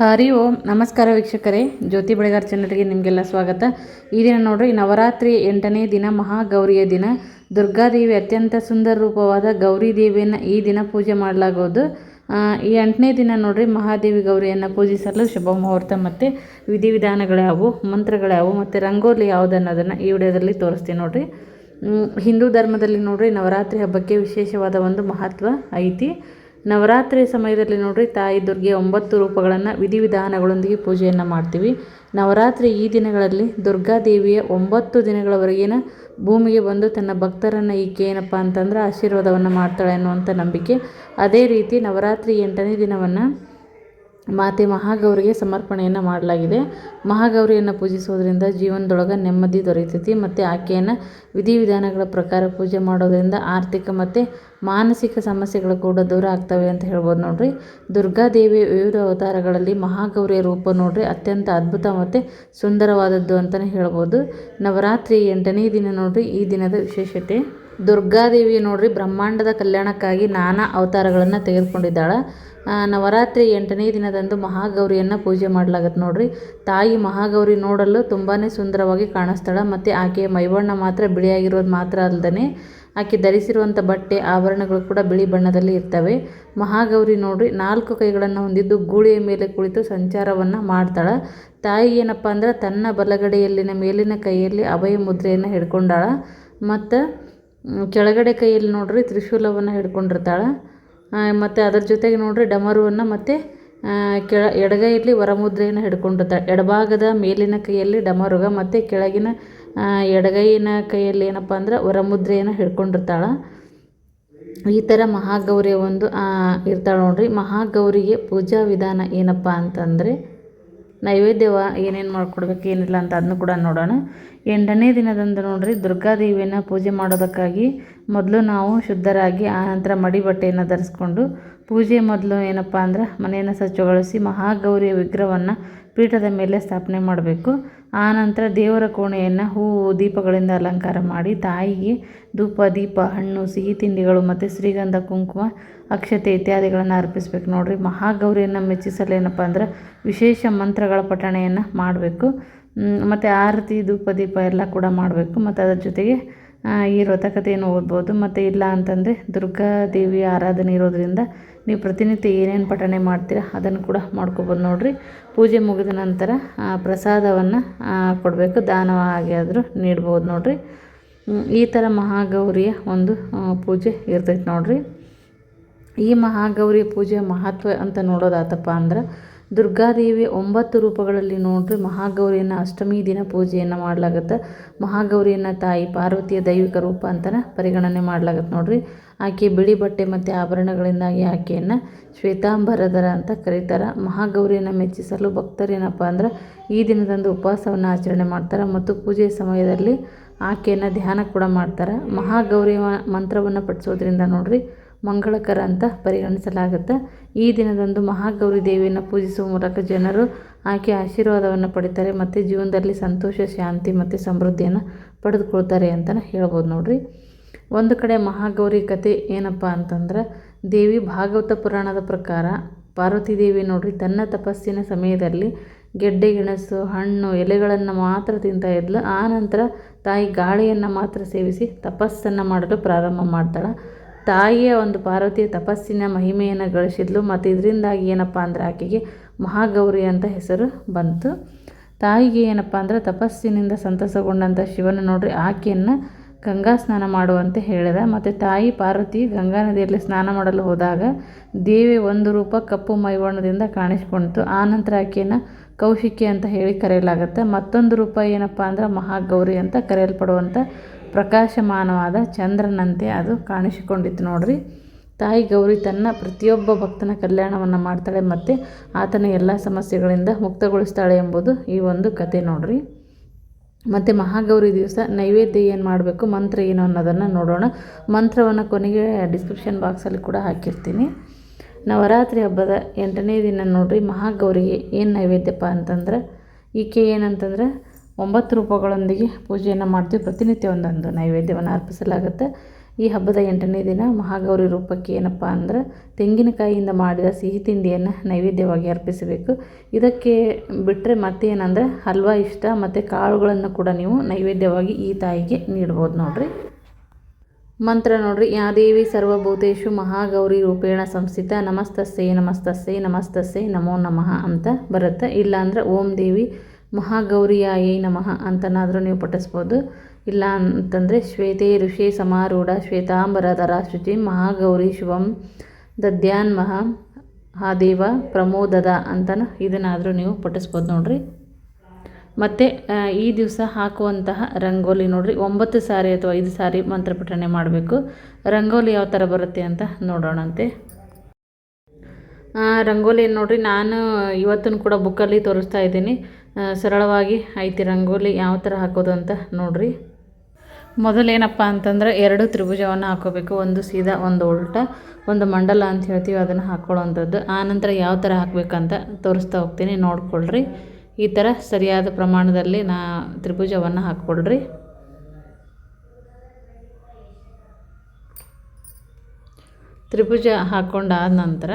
ಹರಿ ಓಂ. ನಮಸ್ಕಾರ ವೀಕ್ಷಕರೇ. ಜ್ಯೋತಿ ಬೆಳೆಗಾರ ಚಾನಲ್ಗೆ ನಿಮಗೆಲ್ಲ ಸ್ವಾಗತ. ಈ ದಿನ ನೋಡ್ರಿ, ನವರಾತ್ರಿ ಎಂಟನೇ ದಿನ, ಮಹಾಗೌರಿಯ ದಿನ. ದುರ್ಗಾದೇವಿ ಅತ್ಯಂತ ಸುಂದರ ರೂಪವಾದ ಗೌರಿ ದೇವಿಯನ್ನು ಈ ದಿನ ಪೂಜೆ ಮಾಡಲಾಗೋದು. ಈ ಎಂಟನೇ ದಿನ ನೋಡ್ರಿ, ಮಹಾದೇವಿ ಗೌರಿಯನ್ನು ಪೂಜಿಸಲು ಶುಭ ಮುಹೂರ್ತ ಮತ್ತು ವಿಧಿವಿಧಾನಗಳ್ಯಾವು ಮಂತ್ರಗಳ್ಯಾವು ಮತ್ತು ರಂಗೋಲಿ ಯಾವುದು ಅನ್ನೋದನ್ನು ಈ ವಿಡಿಯೋದಲ್ಲಿ ತೋರಿಸ್ತೀನಿ ನೋಡ್ರಿ. ಹಿಂದೂ ಧರ್ಮದಲ್ಲಿ ನೋಡ್ರಿ, ನವರಾತ್ರಿ ಹಬ್ಬಕ್ಕೆ ವಿಶೇಷವಾದ ಒಂದು ಮಹತ್ವ ಐತಿ. ನವರಾತ್ರಿ ಸಮಯದಲ್ಲಿ ನೋಡ್ರಿ, ತಾಯಿ ದುರ್ಗೆ ಒಂಬತ್ತು ರೂಪಗಳನ್ನು ವಿಧಿವಿಧಾನಗಳೊಂದಿಗೆ ಪೂಜೆಯನ್ನು ಮಾಡ್ತೀವಿ. ನವರಾತ್ರಿ ಈ ದಿನಗಳಲ್ಲಿ ದುರ್ಗಾದೇವಿಯ ಒಂಬತ್ತು ದಿನಗಳವರೆಗಿನ ಭೂಮಿಗೆ ಬಂದು ತನ್ನ ಭಕ್ತರನ್ನು ಈಕೆ ಏನಪ್ಪ ಅಂತಂದ್ರೆ ಆಶೀರ್ವಾದವನ್ನು ಮಾಡ್ತಾಳೆ ಅನ್ನುವಂಥ ನಂಬಿಕೆ. ಅದೇ ರೀತಿ ನವರಾತ್ರಿ ಎಂಟನೇ ದಿನವನ್ನು ಮಾತೆ ಮಹಾಗೌರಿಗೆ ಸಮರ್ಪಣೆಯನ್ನು ಮಾಡಲಾಗಿದೆ. ಮಹಾಗೌರಿಯನ್ನು ಪೂಜಿಸೋದ್ರಿಂದ ಜೀವನದೊಳಗೆ ನೆಮ್ಮದಿ ದೊರೆಯುತ್ತೈತಿ ಮತ್ತು ಆಕೆಯನ್ನು ವಿಧಿವಿಧಾನಗಳ ಪ್ರಕಾರ ಪೂಜೆ ಮಾಡೋದರಿಂದ ಆರ್ಥಿಕ ಮತ್ತು ಮಾನಸಿಕ ಸಮಸ್ಯೆಗಳು ಕೂಡ ದೂರ ಆಗ್ತವೆ ಅಂತ ಹೇಳ್ಬೋದು ನೋಡ್ರಿ. ದುರ್ಗಾದೇವಿಯ ವಿವಿಧ ಅವತಾರಗಳಲ್ಲಿ ಮಹಾಗೌರಿಯ ರೂಪ ನೋಡ್ರಿ ಅತ್ಯಂತ ಅದ್ಭುತ ಮತ್ತು ಸುಂದರವಾದದ್ದು ಅಂತಲೇ ಹೇಳ್ಬೋದು. ನವರಾತ್ರಿ ಎಂಟನೇ ದಿನ ನೋಡ್ರಿ ಈ ದಿನದ ವಿಶೇಷತೆ. ದುರ್ಗಾದೇವಿ ನೋಡ್ರಿ, ಬ್ರಹ್ಮಾಂಡದ ಕಲ್ಯಾಣಕ್ಕಾಗಿ ನಾನಾ ಅವತಾರಗಳನ್ನು ತೆಗೆದುಕೊಂಡಿದ್ದಾಳೆ. ನವರಾತ್ರಿ ಎಂಟನೇ ದಿನದಂದು ಮಹಾಗೌರಿಯನ್ನು ಪೂಜೆ ಮಾಡಲಾಗತ್ತೆ ನೋಡ್ರಿ. ತಾಯಿ ಮಹಾಗೌರಿ ನೋಡಲು ತುಂಬಾ ಸುಂದರವಾಗಿ ಕಾಣಿಸ್ತಾಳೆ ಮತ್ತು ಆಕೆಯ ಮೈಬಣ್ಣ ಮಾತ್ರ ಬಿಳಿಯಾಗಿರೋದು ಮಾತ್ರ ಅಲ್ಲದೆ ಆಕೆ ಧರಿಸಿರುವಂಥ ಬಟ್ಟೆ, ಆಭರಣಗಳು ಕೂಡ ಬಿಳಿ ಬಣ್ಣದಲ್ಲಿ ಇರ್ತವೆ. ಮಹಾಗೌರಿ ನೋಡ್ರಿ, ನಾಲ್ಕು ಕೈಗಳನ್ನು ಹೊಂದಿದ್ದು ಗೂಳಿಯ ಮೇಲೆ ಕುಳಿತು ಸಂಚಾರವನ್ನು ಮಾಡ್ತಾಳೆ. ತಾಯಿ ಏನಪ್ಪ ಅಂದ್ರೆ, ತನ್ನ ಬಲಗಡೆಯಲ್ಲಿನ ಮೇಲಿನ ಕೈಯಲ್ಲಿ ಅಭಯ ಮುದ್ರೆಯನ್ನು ಹಿಡ್ಕೊಂಡಾಳ. ಮತ್ತು ಕೆಳಗಡೆ ಕೈಯಲ್ಲಿ ನೋಡ್ರಿ ತ್ರಿಶೂಲವನ್ನು ಹಿಡ್ಕೊಂಡಿರ್ತಾಳೆ. ಮತ್ತು ಅದರ ಜೊತೆಗೆ ನೋಡ್ರಿ ಡಮರುವನ್ನು ಮತ್ತು ಕೆಳ, ಎಡಗೈಯಲ್ಲಿ ವರಮುದ್ರೆಯನ್ನು ಹಿಡ್ಕೊಂಡಿರ್ತಾಳೆ. ಎಡಭಾಗದ ಮೇಲಿನ ಕೈಯಲ್ಲಿ ಡಮರುಗ, ಮತ್ತು ಕೆಳಗಿನ ಎಡಗೈನ ಕೈಯಲ್ಲಿ ಏನಪ್ಪ ಅಂದ್ರೆ ವರಮುದ್ರೆಯನ್ನು ಹಿಡ್ಕೊಂಡಿರ್ತಾಳೆ. ಈ ಥರ ಮಹಾಗೌರಿಯ ಒಂದು ಇರ್ತಾಳೆ ನೋಡ್ರಿ. ಮಹಾಗೌರಿಗೆ ಪೂಜಾ ವಿಧಾನ ಏನಪ್ಪ ಅಂತಂದರೆ ನೈವೇದ್ಯವ ಏನೇನು ಮಾಡ್ಕೊಡ್ಬೇಕು, ಏನಿಲ್ಲ ಅಂತ ಅದನ್ನು ಕೂಡ ನೋಡೋಣ. ಎಂಟನೇ ದಿನದಂದು ನೋಡಿರಿ ದುರ್ಗಾದೇವಿಯನ್ನು ಪೂಜೆ ಮಾಡೋದಕ್ಕಾಗಿ ಮೊದಲು ನಾವು ಶುದ್ಧರಾಗಿ ಆನಂತರ ಮಡಿ ಬಟ್ಟೆಯನ್ನು ಧರಿಸ್ಕೊಂಡು ಪೂಜೆ ಮೊದಲು ಏನಪ್ಪ ಅಂದ್ರೆ ಮನೆಯನ್ನು ಸ್ವಚ್ಛಗೊಳಿಸಿ ಮಹಾಗೌರಿಯ ವಿಗ್ರಹವನ್ನು ಪೀಠದ ಮೇಲೆ ಸ್ಥಾಪನೆ ಮಾಡಬೇಕು. ಆನಂತರ ದೇವರ ಕೋಣೆಯನ್ನು ಹೂವು, ದೀಪಗಳಿಂದ ಅಲಂಕಾರ ಮಾಡಿ ತಾಯಿಗೆ ಧೂಪ, ದೀಪ, ಹಣ್ಣು, ಸಿಹಿ ತಿಂಡಿಗಳು ಮತ್ತು ಶ್ರೀಗಂಧ, ಕುಂಕುಮ ಅಕ್ಷತೆ ಇತ್ಯಾದಿಗಳನ್ನು ಅರ್ಪಿಸ್ಬೇಕು. ನೋಡಿರಿ, ಮಹಾಗೌರಿಯನ್ನು ಮೆಚ್ಚಿಸಲು ಏನಪ್ಪ ಅಂದ್ರೆ ವಿಶೇಷ ಮಂತ್ರಗಳ ಪಠಣೆಯನ್ನು ಮಾಡಬೇಕು. ಮತ್ತು ಆರತಿ, ಧೂಪ, ದೀಪ ಎಲ್ಲ ಕೂಡ ಮಾಡಬೇಕು. ಮತ್ತು ಅದರ ಜೊತೆಗೆ ಈ ವ್ರತಕಥೆಯನ್ನು ಓದ್ಬೋದು. ಮತ್ತು ಇಲ್ಲ ಅಂತಂದರೆ ದುರ್ಗಾ ದೇವಿಯ ಆರಾಧನೆ ಇರೋದರಿಂದ ನೀವು ಪ್ರತಿನಿತ್ಯ ಏನೇನು ಪಠಣೆ ಮಾಡ್ತೀರಾ ಅದನ್ನು ಕೂಡ ಮಾಡ್ಕೋಬೋದು. ನೋಡಿರಿ, ಪೂಜೆ ಮುಗಿದ ನಂತರ ಪ್ರಸಾದವನ್ನು ಕೊಡಬೇಕು. ದಾನವಾಗಿ ಆದರೂ ನೀಡ್ಬೋದು. ನೋಡಿರಿ ಈ ಥರ ಮಹಾಗೌರಿಯ ಒಂದು ಪೂಜೆ ಇರ್ತೈತೆ ನೋಡ್ರಿ. ಈ ಮಹಾಗೌರಿ ಪೂಜೆ ಮಹತ್ವ ಅಂತ ನೋಡೋದಾತಪ್ಪ ಅಂದ್ರೆ ದುರ್ಗಾದೇವಿ ಒಂಬತ್ತು ರೂಪಗಳಲ್ಲಿ ನೋಡ್ರಿ ಮಹಾಗೌರಿಯನ್ನು ಅಷ್ಟಮಿ ದಿನ ಪೂಜೆಯನ್ನು ಮಾಡಲಾಗತ್ತೆ. ಮಹಾಗೌರಿಯನ್ನು ತಾಯಿ ಪಾರ್ವತಿಯ ದೈವಿಕ ರೂಪ ಅಂತಲೇ ಪರಿಗಣನೆ ಮಾಡಲಾಗತ್ತೆ ನೋಡ್ರಿ. ಆಕೆ ಬಿಳಿ ಬಟ್ಟೆ ಮತ್ತು ಆಭರಣಗಳಿಂದಾಗಿ ಆಕೆಯನ್ನು ಶ್ವೇತಾಂಬರಧರ ಅಂತ ಕರೀತಾರೆ. ಮಹಾಗೌರಿಯನ್ನು ಮೆಚ್ಚಿಸಲು ಭಕ್ತರೇನಪ್ಪ ಅಂದ್ರೆ ಈ ದಿನದಂದು ಉಪವಾಸವನ್ನು ಆಚರಣೆ ಮಾಡ್ತಾರೆ ಮತ್ತು ಪೂಜೆಯ ಸಮಯದಲ್ಲಿ ಆಕೆಯನ್ನು ಧ್ಯಾನ ಕೂಡ ಮಾಡ್ತಾರೆ. ಮಹಾಗೌರಿ ಮಂತ್ರವನ್ನು ಪಠಿಸೋದ್ರಿಂದ ನೋಡ್ರಿ ಮಂಗಳಕರ ಅಂತ ಪರಿಗಣಿಸಲಾಗುತ್ತೆ. ಈ ದಿನದಂದು ಮಹಾಗೌರಿ ದೇವಿಯನ್ನು ಪೂಜಿಸುವ ಮೂಲಕ ಜನರು ಆಕೆ ಆಶೀರ್ವಾದವನ್ನು ಪಡಿತಾರೆ ಮತ್ತು ಜೀವನದಲ್ಲಿ ಸಂತೋಷ, ಶಾಂತಿ ಮತ್ತು ಸಮೃದ್ಧಿಯನ್ನು ಪಡೆದುಕೊಳ್ತಾರೆ ಅಂತಲೇ ಹೇಳ್ಬೋದು ನೋಡ್ರಿ. ಒಂದು ಕಡೆ ಮಹಾಗೌರಿ ಕತೆ ಏನಪ್ಪ ಅಂತಂದ್ರೆ, ದೇವಿ ಭಾಗವತ ಪುರಾಣದ ಪ್ರಕಾರ ಪಾರ್ವತಿ ದೇವಿ ನೋಡ್ರಿ ತನ್ನ ತಪಸ್ಸಿನ ಸಮಯದಲ್ಲಿ ಗೆಡ್ಡೆ, ಗೆಣಸು, ಹಣ್ಣು, ಎಲೆಗಳನ್ನು ಮಾತ್ರ ತಿಂತಾ ಇದ್ಲು. ಆ ನಂತರ ತಾಯಿ ಗಾಳಿಯನ್ನು ಮಾತ್ರ ಸೇವಿಸಿ ತಪಸ್ಸನ್ನು ಮಾಡಲು ಪ್ರಾರಂಭ ಮಾಡ್ತಾಳೆ. ತಾಯಿಯ ಒಂದು ಪಾರ್ವತಿಯ ತಪಸ್ಸಿನ ಮಹಿಮೆಯನ್ನು ಗಳಿಸಿದ್ಲು. ಮತ್ತು ಇದರಿಂದಾಗಿ ಏನಪ್ಪ ಅಂದರೆ ಆಕೆಗೆ ಮಹಾಗೌರಿ ಅಂತ ಹೆಸರು ಬಂತು. ತಾಯಿಗೆ ಏನಪ್ಪ ಅಂದರೆ ತಪಸ್ಸಿನಿಂದ ಸಂತಸಗೊಂಡಂಥ ಶಿವನ ನೋಡ್ರಿ, ಆಕೆಯನ್ನು ಗಂಗಾ ಸ್ನಾನ ಮಾಡುವಂತೆ ಹೇಳಿದ. ಮತ್ತು ತಾಯಿ ಪಾರ್ವತಿ ಗಂಗಾ ನದಿಯಲ್ಲಿ ಸ್ನಾನ ಮಾಡಲು ಹೋದಾಗ ದೇವಿ ಒಂದು ರೂಪ ಕಪ್ಪು ಮೈಬಣ್ಣದಿಂದ ಆ ನಂತರ ಆಕೆಯನ್ನು ಕೌಶಿಕಿ ಅಂತ ಹೇಳಿ ಕರೆಯಲಾಗುತ್ತೆ. ಮತ್ತೊಂದು ರೂಪ ಏನಪ್ಪ ಅಂದ್ರೆ ಮಹಾಗೌರಿ ಅಂತ ಕರೆಯಲ್ಪಡುವಂಥ ಪ್ರಕಾಶಮಾನವಾದ ಚಂದ್ರನಂತೆ ಅದು ಕಾಣಿಸಿಕೊಂಡಿತ್ತು ನೋಡ್ರಿ. ತಾಯಿ ಗೌರಿ ತನ್ನ ಪ್ರತಿಯೊಬ್ಬ ಭಕ್ತನ ಕಲ್ಯಾಣವನ್ನು ಮಾಡ್ತಾಳೆ ಮತ್ತು ಆತನ ಎಲ್ಲ ಸಮಸ್ಯೆಗಳಿಂದ ಮುಕ್ತಗೊಳಿಸ್ತಾಳೆ ಎಂಬುದು ಈ ಒಂದು ಕತೆ ನೋಡ್ರಿ. ಮತ್ತು ಮಹಾಗೌರಿ ದಿವಸ ನೈವೇದ್ಯ ಏನು ಮಾಡಬೇಕು, ಮಂತ್ರ ಏನು ಅನ್ನೋದನ್ನು ನೋಡೋಣ. ಮಂತ್ರವನ್ನು ಕೊನೆಗೆ ಡಿಸ್ಕ್ರಿಪ್ಷನ್ ಬಾಕ್ಸಲ್ಲಿ ಕೂಡ ಹಾಕಿರ್ತೀನಿ. ನವರಾತ್ರಿ ಹಬ್ಬದ ಎಂಟನೇ ದಿನ ನೋಡ್ರಿ, ಮಹಾಗೌರಿಗೆ ಏನು ನೈವೇದ್ಯಪ್ಪ ಅಂತಂದ್ರೆ, ಈಕೆ ಏನಂತಂದ್ರೆ ಒಂಬತ್ತು ರೂಪಗಳೊಂದಿಗೆ ಪೂಜೆಯನ್ನು ಮಾಡ್ತೀವಿ. ಪ್ರತಿನಿತ್ಯ ಒಂದೊಂದು ನೈವೇದ್ಯವನ್ನು ಅರ್ಪಿಸಲಾಗುತ್ತೆ. ಈ ಹಬ್ಬದ ಎಂಟನೇ ದಿನ ಮಹಾಗೌರಿ ರೂಪಕ್ಕೆ ಏನಪ್ಪ ಅಂದ್ರೆ ತೆಂಗಿನಕಾಯಿಯಿಂದ ಮಾಡಿದ ಸಿಹಿ ತಿಂಡಿಯನ್ನು ನೈವೇದ್ಯವಾಗಿ ಅರ್ಪಿಸಬೇಕು. ಇದಕ್ಕೆ ಬಿಟ್ಟರೆ ಮತ್ತೇನಂದರೆ ಹಲ್ವಾ ಇಷ್ಟ, ಮತ್ತು ಕಾಳುಗಳನ್ನು ಕೂಡ ನೀವು ನೈವೇದ್ಯವಾಗಿ ಈ ತಾಯಿಗೆ ನೀಡ್ಬೋದು ನೋಡಿರಿ. ಮಂತ್ರ ನೋಡ್ರಿ, ಯಾ ದೇವಿ ಸರ್ವಭೂತೇಶು ಮಹಾಗೌರಿ ರೂಪೇಣ ಸಂಸ್ಥಿತ, ನಮಸ್ತಸ್ಸೇ ನಮಸ್ತಸ್ಸೇ ನಮಸ್ತಸ್ಸೇ, ನಮೋ ನಮಃ ಅಂತ ಬರುತ್ತೆ. ಇಲ್ಲಾಂದ್ರೆ ಓಂ ದೇವಿ ಮಹಾಗೌರಿಯಾಯೈ ನಮಃ ಅಂತನಾದರೂ ನೀವು ಪಠಿಸ್ಬೋದು. ಇಲ್ಲ ಅಂತಂದರೆ ಶ್ವೇತೆ ಋಷಿ ಸಮಾರೂಢ ಶ್ವೇತಾಂಬರಧರ ಶುಚಿ ಮಹಾಗೌರಿ ಶುಭಂ ದದ್ಯಾನ್ ಮಹಾ ಹಾದೇವ ಪ್ರಮೋದದ ಅಂತನ ಇದನ್ನಾದರೂ ನೀವು ಪಠಿಸ್ಬೋದು ನೋಡಿರಿ. ಮತ್ತು ಈ ದಿವಸ ಹಾಕುವಂತಹ ರಂಗೋಲಿ ನೋಡಿರಿ. ಒಂಬತ್ತು ಸಾರಿ ಅಥವಾ ಐದು ಸಾರಿ ಮಂತ್ರ ಪಠಣೆ ಮಾಡಬೇಕು. ರಂಗೋಲಿ ಯಾವ ಥರ ಬರುತ್ತೆ ಅಂತ ನೋಡೋಣಂತೆ. ರಂಗೋಲಿ ನೋಡಿರಿ, ನಾನು ಇವತ್ತೂ ಕೂಡ ಬುಕ್ಕಲ್ಲಿ ತೋರಿಸ್ತಾ ಇದ್ದೀನಿ. ಸರಳವಾಗಿ ಐತಿ ರಂಗೋಲಿ, ಯಾವ ಥರ ಹಾಕೋದು ಅಂತ ನೋಡಿರಿ. ಮೊದಲೇನಪ್ಪ ಅಂತಂದ್ರೆ, ಎರಡು ತ್ರಿಭುಜವನ್ನು ಹಾಕೋಬೇಕು. ಒಂದು ಸೀದಾ, ಒಂದು ಉಲ್ಟ, ಒಂದು ಮಂಡಲ ಅಂತ ಹೇಳ್ತೀವಿ, ಅದನ್ನು ಹಾಕ್ಕೊಳ್ಳೋವಂಥದ್ದು ಆನಂತರ ಯಾವ ಥರ ಹಾಕಬೇಕಂತ ತೋರಿಸ್ತಾ ಹೋಗ್ತೀನಿ, ನೋಡ್ಕೊಳ್ರಿ. ಈ ಥರ ಸರಿಯಾದ ಪ್ರಮಾಣದಲ್ಲಿ ನಾ ತ್ರಿಭುಜವನ್ನು ಹಾಕ್ಕೊಳ್ರಿ. ತ್ರಿಭುಜ ಹಾಕ್ಕೊಂಡಾದ ನಂತರ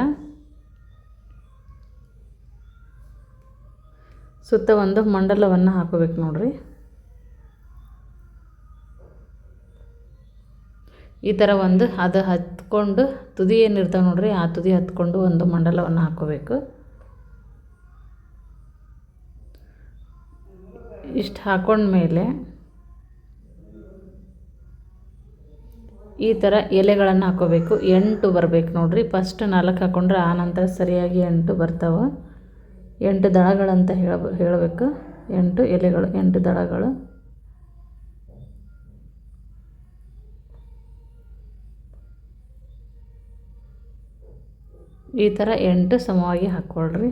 ಸುತ್ತ ಒಂದು ಮಂಡಲವನ್ನು ಹಾಕೋಬೇಕು ನೋಡ್ರಿ. ಈ ಥರ ಒಂದು ಅದು ಹತ್ಕೊಂಡು ತುದಿ ಏನಿರ್ತಾವೆ ನೋಡ್ರಿ, ಆ ತುದಿ ಹತ್ಕೊಂಡು ಒಂದು ಮಂಡಲವನ್ನು ಹಾಕೋಬೇಕು. ಇಷ್ಟು ಹಾಕೊಂಡ್ಮೇಲೆ ಈ ಥರ ಎಲೆಗಳನ್ನು ಹಾಕೋಬೇಕು. ಎಂಟು ಬರಬೇಕು ನೋಡ್ರಿ. ಫಸ್ಟ್ ನಾಲ್ಕು ಹಾಕ್ಕೊಂಡ್ರೆ ಆ ನಂತರ ಸರಿಯಾಗಿ ಎಂಟು ಬರ್ತಾವೆ. ಎಂಟು ದಳಗಳಂತ ಹೇಳ ಹೇಳಬೇಕು. ಎಂಟು ಎಲೆಗಳು, ಎಂಟು ದಳಗಳು. ಈ ಥರ ಎಂಟು ಸಮವಾಗಿ ಹಾಕ್ಕೊಳ್ರಿ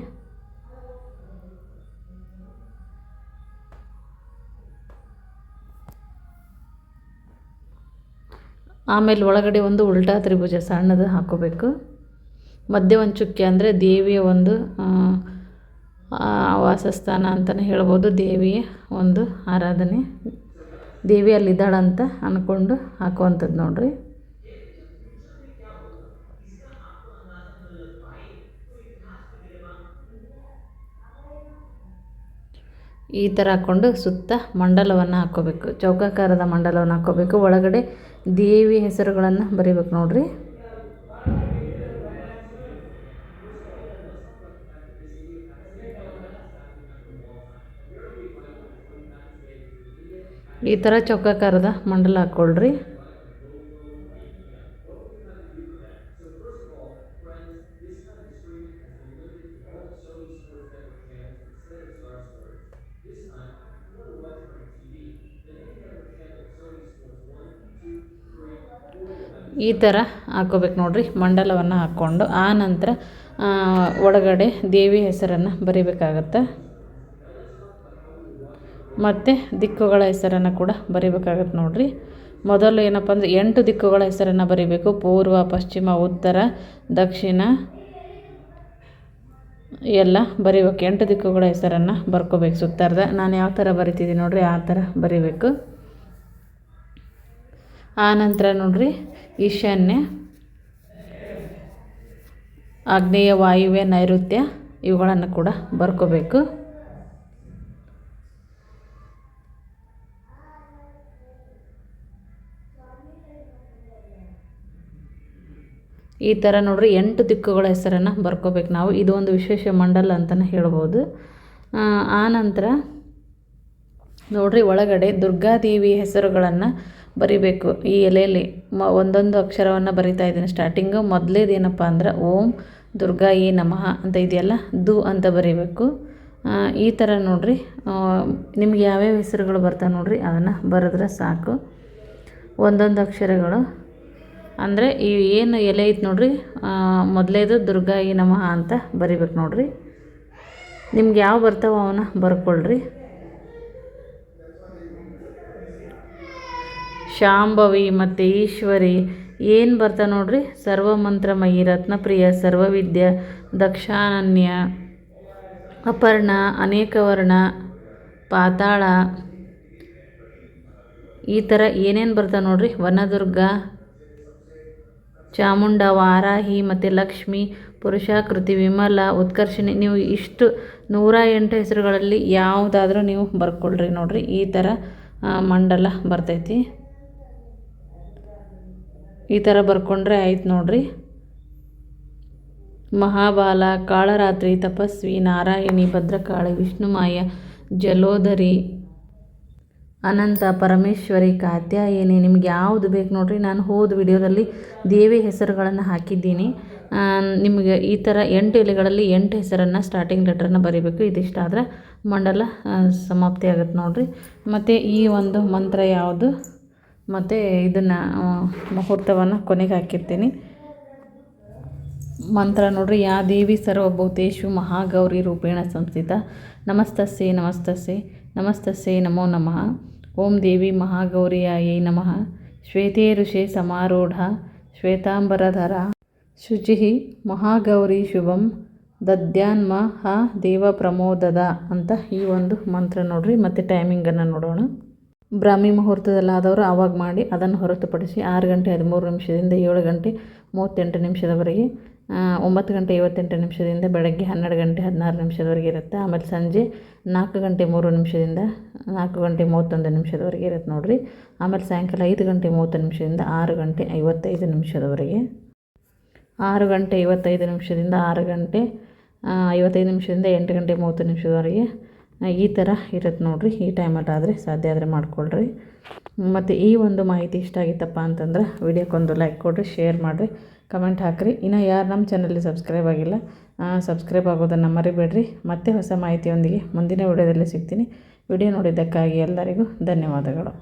ಆಮೇಲೆ ಒಳಗಡೆ ಒಂದು ಉಲ್ಟಾ ತ್ರಿಭುಜ ಸಣ್ಣದು ಹಾಕೋಬೇಕು. ಮಧ್ಯ ಒಂದು ಚುಕ್ಕೆ ಅಂದರೆ ದೇವಿಯ ಒಂದು ವಾಸಸ್ಥಾನ ಅಂತಲೇ ಹೇಳ್ಬೋದು. ದೇವಿಯ ಒಂದು ಆರಾಧನೆ. ದೇವಿ ಅಲ್ಲಿದ್ದಾಳಂತ ಅಂದ್ಕೊಂಡು ಹಾಕುವಂಥದ್ದು ನೋಡಿರಿ. ಈ ಥರ ಹಾಕ್ಕೊಂಡು ಸುತ್ತ ಮಂಡಲವನ್ನು ಹಾಕ್ಕೋಬೇಕು. ಚೌಕಾಕಾರದ ಮಂಡಲವನ್ನು ಹಾಕ್ಕೋಬೇಕು. ಒಳಗಡೆ ದೇವಿ ಹೆಸರುಗಳನ್ನು ಬರಿಬೇಕು ನೋಡಿರಿ. ಈ ಥರ ಚೌಕಾಕಾರದ ಮಂಡಲ ಹಾಕ್ಕೊಳ್ರಿ. ಈ ಥರ ಹಾಕೋಬೇಕು ನೋಡಿರಿ, ಮಂಡಲವನ್ನು ಹಾಕ್ಕೊಂಡು. ಆ ನಂತರ ಒಳಗಡೆ ದೇವಿ ಹೆಸರನ್ನು ಬರಿಬೇಕಾಗತ್ತೆ. ಮತ್ತು ದಿಕ್ಕುಗಳ ಹೆಸರನ್ನು ಕೂಡ ಬರಿಬೇಕಾಗತ್ತೆ ನೋಡಿರಿ. ಮೊದಲು ಏನಪ್ಪ ಅಂದರೆ ಎಂಟು ದಿಕ್ಕುಗಳ ಹೆಸರನ್ನು ಬರಿಬೇಕು. ಪೂರ್ವ, ಪಶ್ಚಿಮ, ಉತ್ತರ, ದಕ್ಷಿಣ ಎಲ್ಲ ಬರಿಬೇಕು. ಎಂಟು ದಿಕ್ಕುಗಳ ಹೆಸರನ್ನು ಬರ್ಕೋಬೇಕು ಸುತ್ತಾರ್ದ ನಾನು ಯಾವ ಥರ ಬರಿತಿದ್ದೀನಿ ನೋಡಿರಿ? ಆ ಥರ ಬರಿಬೇಕು. ಆನಂತರ ನೋಡಿರಿ, ಈಶಾನ್ಯ, ಆಗ್ನೇಯ ವಾಯುವ್ಯ, ನೈಋತ್ಯ ಇವುಗಳನ್ನು ಕೂಡ ಬರ್ಕೋಬೇಕು. ಈ ಥರ ನೋಡ್ರಿ ಎಂಟು ದಿಕ್ಕುಗಳ ಹೆಸರನ್ನು ಬರ್ಕೋಬೇಕು ನಾವು. ಇದು ಒಂದು ವಿಶೇಷ ಮಂಡಲ ಅಂತಲೇ ಹೇಳ್ಬೋದು. ಆ ನಂತರ ನೋಡ್ರಿ ಒಳಗಡೆ ದುರ್ಗಾದೇವಿ ಹೆಸರುಗಳನ್ನು ಬರಿಬೇಕು. ಈ ಎಲೆಯಲ್ಲಿ ಮ, ಒಂದೊಂದು ಅಕ್ಷರವನ್ನು ಬರಿತಾ ಇದ್ದೀನಿ. ಸ್ಟಾರ್ಟಿಂಗು ಮೊದಲೇದು ಏನಪ್ಪ ಅಂದ್ರೆ ಓಂ ದುರ್ಗಾ ಏ ನಮಃ ಅಂತ ಇದೆಯಲ್ಲ, ದು ಅಂತ ಬರಿಬೇಕು. ಈ ಥರ ನೋಡ್ರಿ ನಿಮ್ಗೆ ಯಾವ್ಯಾವ ಹೆಸರುಗಳು ಬರ್ತಾವೆ ನೋಡ್ರಿ, ಅದನ್ನು ಬರೆದ್ರೆ ಸಾಕು. ಒಂದೊಂದು ಅಕ್ಷರಗಳು ಅಂದರೆ ಈ ಏನು ಎಲೆ ಐತೆ ನೋಡಿರಿ ಮೊದಲೇದು ದುರ್ಗಾಯಿ ನಮಃ ಅಂತ ಬರಿಬೇಕು ನೋಡಿರಿ. ನಿಮ್ಗೆ ಯಾವ ಬರ್ತಾವೋ ಅವನ್ನ ಬರ್ಕೊಳ್ರಿ. ಶಾಂಭವಿ ಮತ್ತು ಈಶ್ವರಿ, ಏನು ಬರ್ತಾ ನೋಡ್ರಿ? ಸರ್ವಮಂತ್ರಮಯಿ ರತ್ನಪ್ರಿಯ ಸರ್ವವಿದ್ಯ ದಕ್ಷಾನನ್ಯ, ಅಪರ್ಣ, ಅನೇಕವರ್ಣ, ಪಾತಾಳ, ಈ ಥರ ಏನೇನು ಬರ್ತಾ ನೋಡ್ರಿ? ವನದುರ್ಗ ಚಾಮುಂಡ ವಾರಾಹಿ ಮತ್ತು ಲಕ್ಷ್ಮಿ, ಪುರುಷಾಕೃತಿ, ವಿಮಲ, ಉತ್ಕರ್ಷಿಣಿ, ನೀವು ಇಷ್ಟು ನೂರ ಎಂಟು ಹೆಸರುಗಳಲ್ಲಿ ಯಾವುದಾದ್ರೂ ನೀವು ಬರ್ಕೊಳ್ರಿ ನೋಡಿರಿ. ಈ ಥರ ಮಂಡಲ ಬರ್ತೈತಿ. ಈ ಥರ ಬರ್ಕೊಂಡ್ರೆ ಆಯ್ತು ನೋಡಿರಿ. ಮಹಾಬಾಲ, ಕಾಳರಾತ್ರಿ, ತಪಸ್ವಿ, ನಾರಾಯಣಿ, ಭದ್ರಕಾಳಿ, ವಿಷ್ಣುಮಾಯ, ಜಲೋದರಿ ಅನಂತ ಪರಮೇಶ್ವರಿ ಕಾತ್ಯಾಯಿನಿ, ನಿಮ್ಗೆ ಯಾವುದು ಬೇಕು ನೋಡಿರಿ, ನಾನು ಹೋದ ವಿಡಿಯೋದಲ್ಲಿ ದೇವಿ ಹೆಸರುಗಳನ್ನು ಹಾಕಿದ್ದೀನಿ. ನಿಮಗೆ ಈ ಥರ ಎಂಟು ಎಲೆಗಳಲ್ಲಿ ಎಂಟು ಹೆಸರನ್ನು ಸ್ಟಾರ್ಟಿಂಗ್ ಲೆಟ್ರನ್ನು ಬರೀಬೇಕು. ಇದಿಷ್ಟಾದರೆ ಮಂಡಲ ಸಮಾಪ್ತಿ ಆಗುತ್ತೆ ನೋಡಿರಿ. ಮತ್ತು ಈ ಒಂದು ಮಂತ್ರ ಯಾವುದು? ಮತ್ತು ಇದನ್ನು ಮುಹೂರ್ತವನ್ನು ಕೊನೆಗೆ ಹಾಕಿರ್ತೀನಿ. ಮಂತ್ರ ನೋಡ್ರಿ, ಯಾ ದೇವಿ ಸರ್ವಭೂತೇಶು ಮಹಾಗೌರಿ ರೂಪೇಣ ಸಂಸ್ಥಿತ. ನಮಸ್ತಸ್ಸೆ ನಮಸ್ತಸ್ಸೆ ನಮಸ್ತಸ್ಸೆ ನಮೋ ನಮಃ. ಓಂ ದೇವಿ ಮಹಾಗೌರಿಯಾಯೈ ನಮಃ. ಶ್ವೇತೇ ಋಷಿ ಸಮಾರೂಢ. ಶ್ವೇತಾಂಬರಧರ. ಶುಚಿ ಮಹಾಗೌರಿ ಶುಭಂ. ದದ್ಯಾನ್ಮ ಹ ದೇವ ಪ್ರಮೋದದ ಅಂತ ಈ ಒಂದು ಮಂತ್ರ ನೋಡ್ರಿ, ಮತ್ತು ಟೈಮಿಂಗನ್ನು ನೋಡೋಣ. ಬ್ರಾಹ್ಮಿ ಮುಹೂರ್ತದಲ್ಲಾದವರು ಆವಾಗ ಮಾಡಿ ಅದನ್ನು ಹೊರತುಪಡಿಸಿ ಆರು ಗಂಟೆ ಹದಿಮೂರು ನಿಮಿಷದಿಂದ ಏಳು ಗಂಟೆ ಮೂವತ್ತೆಂಟು ನಿಮಿಷದವರೆಗೆ ಒಂಬತ್ತು ಗಂಟೆ ಐವತ್ತೆಂಟು ನಿಮಿಷದಿಂದ ಬೆಳಗ್ಗೆ ಹನ್ನೆರಡು ಗಂಟೆ ಹದಿನಾರು ನಿಮಿಷದವರೆಗೆ ಇರುತ್ತೆ. ಆಮೇಲೆ ಸಂಜೆ ನಾಲ್ಕು ಗಂಟೆ ಮೂರು ನಿಮಿಷದಿಂದ ನಾಲ್ಕು ಗಂಟೆ ಮೂವತ್ತೊಂದು ನಿಮಿಷದವರೆಗೆ ಇರುತ್ತೆ ನೋಡಿರಿ. ಆಮೇಲೆ ಸಾಯಂಕಾಲ ಐದು ಗಂಟೆ ಮೂವತ್ತು ನಿಮಿಷದಿಂದ ಆರು ಗಂಟೆ ಐವತ್ತೈದು ನಿಮಿಷದವರೆಗೆ. ಆರು ಗಂಟೆ ಐವತ್ತೈದು ನಿಮಿಷದಿಂದ ಆರು ಗಂಟೆ ಐವತ್ತೈದು ನಿಮಿಷದಿಂದ ಎಂಟು ಗಂಟೆ ಮೂವತ್ತು ನಿಮಿಷದವರೆಗೆ ಈ ಥರ ಇರುತ್ತೆ ನೋಡಿರಿ. ಈ ಟೈಮಲ್ಲಾದರೆ ಸಾಧ್ಯ ಆದರೆ ಮಾಡಿಕೊಳ್ಳ್ರಿ ಮತ್ತು ಈ ಒಂದು ಮಾಹಿತಿ ಇಷ್ಟ ಆಗಿತ್ತಪ್ಪ ಅಂತಂದ್ರೆ ವಿಡಿಯೋಕ್ಕೊಂದು ಲೈಕ್ ಕೊಡಿರಿ, ಶೇರ್ ಮಾಡಿರಿ. ಕಮೆಂಟ್ ಹಾಕಿರಿ. ಇನ್ನು ಯಾರು ನಮ್ಮ ಚಾನಲ್ಲಿ ಸಬ್ಸ್ಕ್ರೈಬ್ ಆಗಿಲ್ಲ ಸಬ್ಸ್ಕ್ರೈಬ್ ಆಗೋದನ್ನು ಮರಿಬೇಡ್ರಿ. ಮತ್ತೆ ಹೊಸ ಮಾಹಿತಿಯೊಂದಿಗೆ ಮುಂದಿನ ವಿಡಿಯೋದಲ್ಲಿ ಸಿಗ್ತೀನಿ. ವಿಡಿಯೋ ನೋಡಿದ್ದಕ್ಕಾಗಿ ಎಲ್ಲರಿಗೂ ಧನ್ಯವಾದಗಳು.